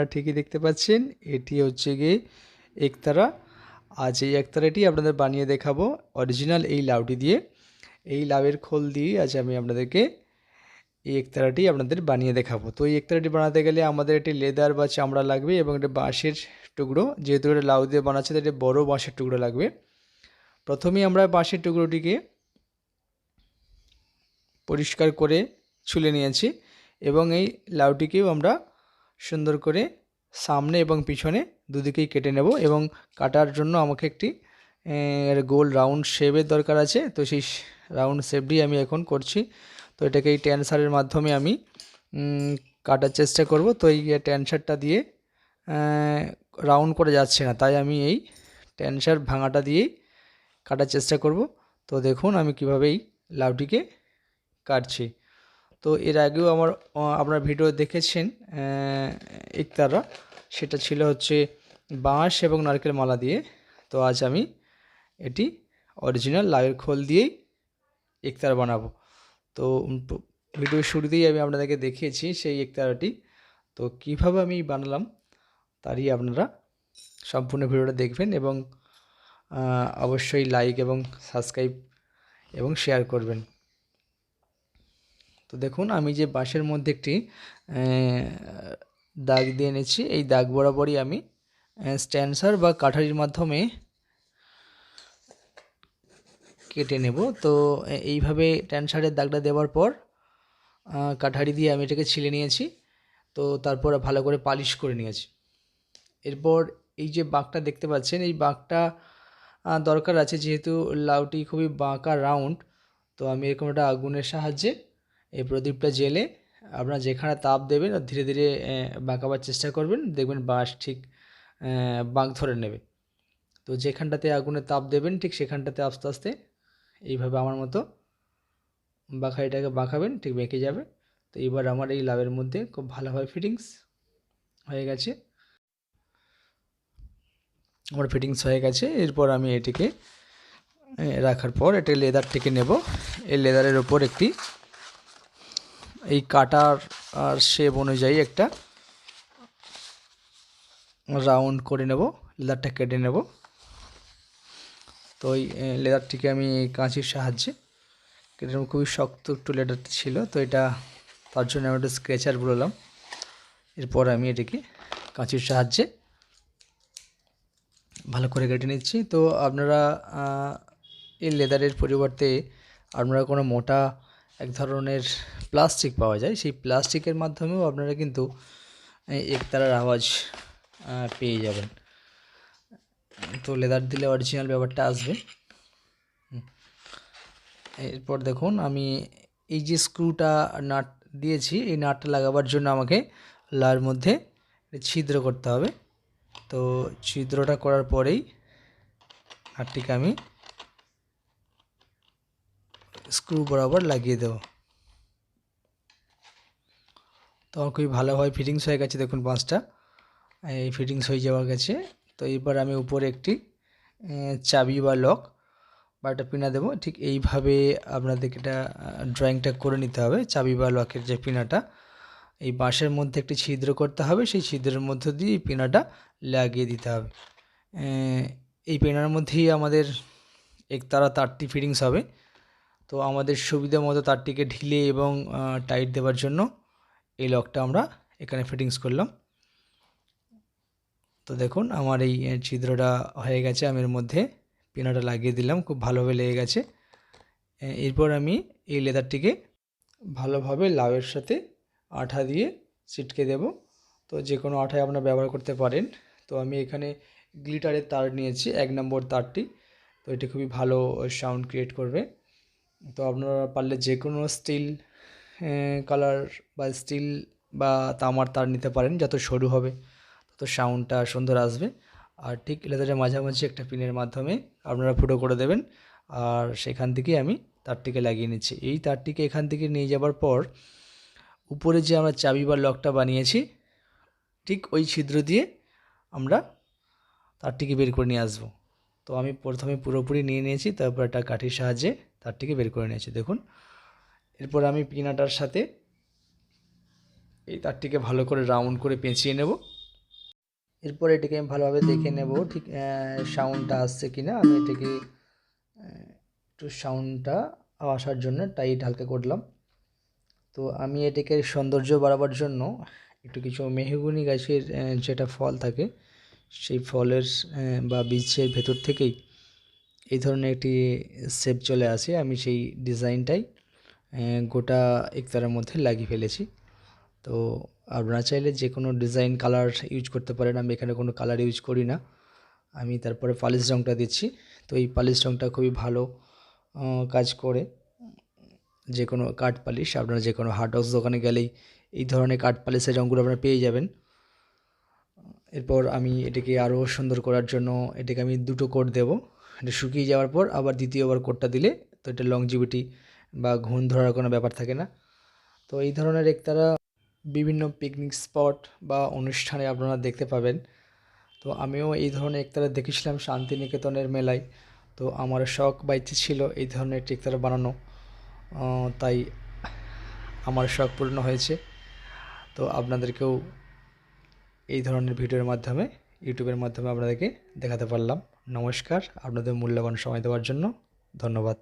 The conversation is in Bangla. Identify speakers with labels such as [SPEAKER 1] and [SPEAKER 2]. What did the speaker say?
[SPEAKER 1] আপনারা ঠিকই দেখতে পাচ্ছেন। এটি হচ্ছে গিয়ে একতারা। আজ এই একতারাটি আপনাদের বানিয়ে দেখাবো অরিজিনাল এই লাউটি দিয়ে। এই লাউয়ের খোল দিয়ে আজ আমি আপনাদেরকে এই একতারাটি আপনাদের বানিয়ে দেখাবো। তো এই একতারাটি বানাতে গেলে আমাদের একটি লেদার বা চামড়া লাগবে এবং একটা বাঁশের টুকরো। যেহেতু এটা লাউ দিয়ে বানাচ্ছে একটা বড় বাঁশের টুকরো লাগবে। প্রথমেই আমরা বাঁশের টুকরোটিকে পরিষ্কার করে ছুলে নিয়েছি এবং এই লাউটিকেও আমরা সুন্দর করে সামনে এবং পিছনে দুদিকেই কেটে নেব এবং কাটার জন্য আমাকে একটি গোল রাউন্ড শেপের দরকার আছে। তো সেই রাউন্ড শেপটি আমি এখন করছি। তো এটাকে এই ট্যান্সারের মাধ্যমে আমি কাটার চেষ্টা করব। তো এই ট্যান্সারটা দিয়ে রাউন্ড করে যাচ্ছে না। তাই আমি এই ট্যান্সার ভাঙাটা দিয়েই কাটার চেষ্টা করব। তো দেখুন আমি কীভাবে এই লাউটিকে কাটছি। তো এর আগেও আমার আপনারা ভিডিও দেখেছেন ইকতারা। সেটা ছিল হচ্ছে বাঁশ এবং নারকেল মালা দিয়ে। তো আজ আমি এটি অরিজিনাল লাউয়ের খোল দিয়েই ইকতার বানাবো। তো ভিডিওর শুরুতেই আমি আপনাদেরকে দেখিয়েছি সেই ইকতারাটি। তো কীভাবে আমি বানালাম তারই আপনারা সম্পূর্ণ ভিডিওটা দেখবেন এবং অবশ্যই লাইক এবং সাবস্ক্রাইব এবং শেয়ার করবেন। দেখুন, আমি যে বাঁশের মধ্যে একটি দাগ দিয়ে এনেছি, এই দাগ বরাবরই আমি স্ট্যান্সার বা কাঠারির মাধ্যমে কেটে নেব। তো এইভাবে ট্যান্সারের দাগটা দেওয়ার পর কাঠারি দিয়ে আমি এটাকে ছিলে নিয়েছি, তো তারপর ভালো করে পালিশ করে নিয়েছি। এরপর এই যে বাঁকটা দেখতে পাচ্ছেন, এই বাঁকটা দরকার আছে, যেহেতু লাউটি খুবই বাঁকা, রাউন্ড, তো আমি এরকম একটা আগুনের সাহায্যে এই প্রদীপটা জেলে আপনারা যেখানে তাপ দেবেন আর ধীরে ধীরে বাঁকাবার চেষ্টা করবেন, দেখবেন বাঁশ ঠিক বাঁক ধরে নেবে। তো যেখানটাতে আগুনে তাপ দেবেন, ঠিক সেখানটাতে আস্তে আস্তে এইভাবে আমার মতো বাঁকাইটাকে বাঁকাবেন, ঠিক বেঁকে যাবে। তো এবার আমার এই লাভের মধ্যে খুব ভালোভাবে ফিটিংস হয়ে গেছে। আমার ফিটিংস হয়ে গেছে, এরপর আমি এটিকে রাখার পর এটা লেদারটিকে নেব। এই লেদারের ওপর একটি এই কাটার আর শেপ অনুযায়ী একটা রাউন্ড করে নেব লেদারটা কেটে নেব। তো ওই লেদারটিকে আমি কাঁচির সাহায্যে কেটে নেব। খুবই শক্ত একটু লেদারটা ছিল, তো এটা তার জন্য আমি একটা স্কেচার বললাম। এরপর আমি এটিকে কাঁচির সাহায্যে ভালো করে কেটে নিচ্ছি। তো আপনারা এই লেদারের পরিবর্তে আপনারা কোনো মোটা এক ধরনের প্লাস্টিক পাওয়া যায়। সেই প্লাস্টিকের মাধ্যমেও আপনারা কিন্তু একতারার আওয়াজ পেয়ে যাবেন। তো লেদার দিলে অরিজিনাল ব্যাপারটা আসবে। এরপর দেখুন, আমি এই যে স্ক্রুটা নাট দিয়েছি, এই নাটটা লাগাবার জন্য আমাকে লার মধ্যে ছিদ্র করতে হবে। তো ছিদ্রটা করার পরেই নাটটিকে আমি স্ক্রু বরাবর লাগিয়ে দেবো। তো আমার খুবই ভালোভাবে ফিটিংস হয়ে গেছে দেখুন বাঁশটা। এই ফিটিংস হয়ে যাওয়া গেছে। তো এবার আমি উপরে একটি চাবি বা লক বা একটা পিনা দেবো। ঠিক এইভাবে আপনাদেরকে এটা ড্রয়িংটা করে নিতে হবে, চাবি বা লকের যে পিনাটা। এই বাঁশের মধ্যে একটি ছিদ্র করতে হবে, সেই ছিদ্রের মধ্য দিয়ে এই পিনাটা লাগিয়ে দিতে হবে। এই পেনার মধ্যেই আমাদের একতারা তারটি ফিটিংস হবে। তো আমাদের সুবিধা মতো তারটিকে ঢিলে এবং টাইট দেওয়ার জন্য এই লকটা আমরা এখানে ফিটিংস করলাম। তো দেখুন, আমার এই ছিদ্রটা হয়ে গেছে। আমি এর মধ্যে পিনাটা লাগিয়ে দিলাম। খুব ভালোভাবে লেগে গেছে। এরপর আমি এই লেদারটিকে ভালোভাবে লাউয়ের সাথে আঠা দিয়ে ছিটকে দেব। তো যে কোনো আঠায় আপনারা ব্যবহার করতে পারেন। তো আমি এখানে গ্লিটারের তার নিয়েছি, এক নম্বর তারটি। তো এটি খুবই ভালো সাউন্ড ক্রিয়েট করবে। তো আপনারা পারলে যে কোনো স্টিল কালার বা স্টিল বা তামার তার নিতে পারেন যত সরু হবে, তত সাউন্ডটা সুন্দর আসবে। আর ঠিক লেদারের মাঝামাঝি একটা পিনের মাধ্যমে আপনারা ফুটো করে দেবেন। আর সেখান থেকে আমি তারটিকে লাগিয়ে নিচ্ছি। এই তারটিকে এখান থেকে নিয়ে যাবার পর উপরে যে আমরা চাবি বা লকটা বানিয়েছি, ঠিক ওই ছিদ্র দিয়ে আমরা তারটিকে বের করে নিয়ে আসব। তো আমি প্রথমে পুরোপুরি নিয়ে নিয়েছি, তারপর একটা কাঠির সাহায্যে তারটিকে বের করে নিয়েছি। দেখুন, এরপর আমি পিনাটার সাথে এই তারটিকে ভালো করে রাউন্ড করে পেঁচিয়ে নেব। এরপর এটিকে আমি ভালোভাবে দেখে নেব, ঠিক সাউন্ডটা আসছে কিনা। আমি এটিকে একটু সাউন্ডটা আসার জন্য টাইট হালকা করলাম। তো আমি এটিকে সৌন্দর্য বাড়াবার জন্য একটু কিছু মেহগুনি গাছের যেটা ফল থাকে, সেই ফলের বা বীজের ভেতর থেকেই এই ধরনের একটি শেপ চলে আসে। আমি সেই ডিজাইনটাই গোটা ইকতারের মধ্যে লাগিয়ে ফেলেছি। তো আপনারা চাইলে যে কোনো ডিজাইন কালার ইউজ করতে পারেন। আমি এখানে কোনো কালার ইউজ করি না। আমি তারপরে পালিশ রঙটা দিচ্ছি। তো এই পালিশ রঙটা খুবই ভালো কাজ করে। যে কোনো কাঠ পালিশ আপনারা যে কোনো হার্ড দোকানে গেলেই এই ধরনের কাঠ পালিশের রঙগুলো আপনারা পেয়ে যাবেন। এরপর আমি এটাকে আরও সুন্দর করার জন্য এটাকে আমি দুটো কোট দেবো। এটা শুকিয়ে যাওয়ার পর আবার দ্বিতীয়বার কোটটা দিলে তো এটা লংজিভিটি বা ঘুণ ধরার কোনো ব্যাপার থাকে না। তো এই ধরনের একতারা বিভিন্ন পিকনিক স্পট বা অনুষ্ঠানে আপনারা দেখতে পাবেন। তো আমিও এই ধরনের একতারা দেখেছিলাম শান্তিনিকেতনের মেলায়। তো আমার শখ বা ইচ্ছে ছিল এই ধরনের একটি একতারা বানানো। তাই আমার শখ পূর্ণ হয়েছে। তো আপনাদেরকেও এই ধরনের ভিডিওর মাধ্যমে, ইউটিউবের মাধ্যমে আপনাদেরকে দেখাতে পারলাম। নমস্কার। আপনাদের মূল্যবান সময় দেওয়ার জন্য ধন্যবাদ।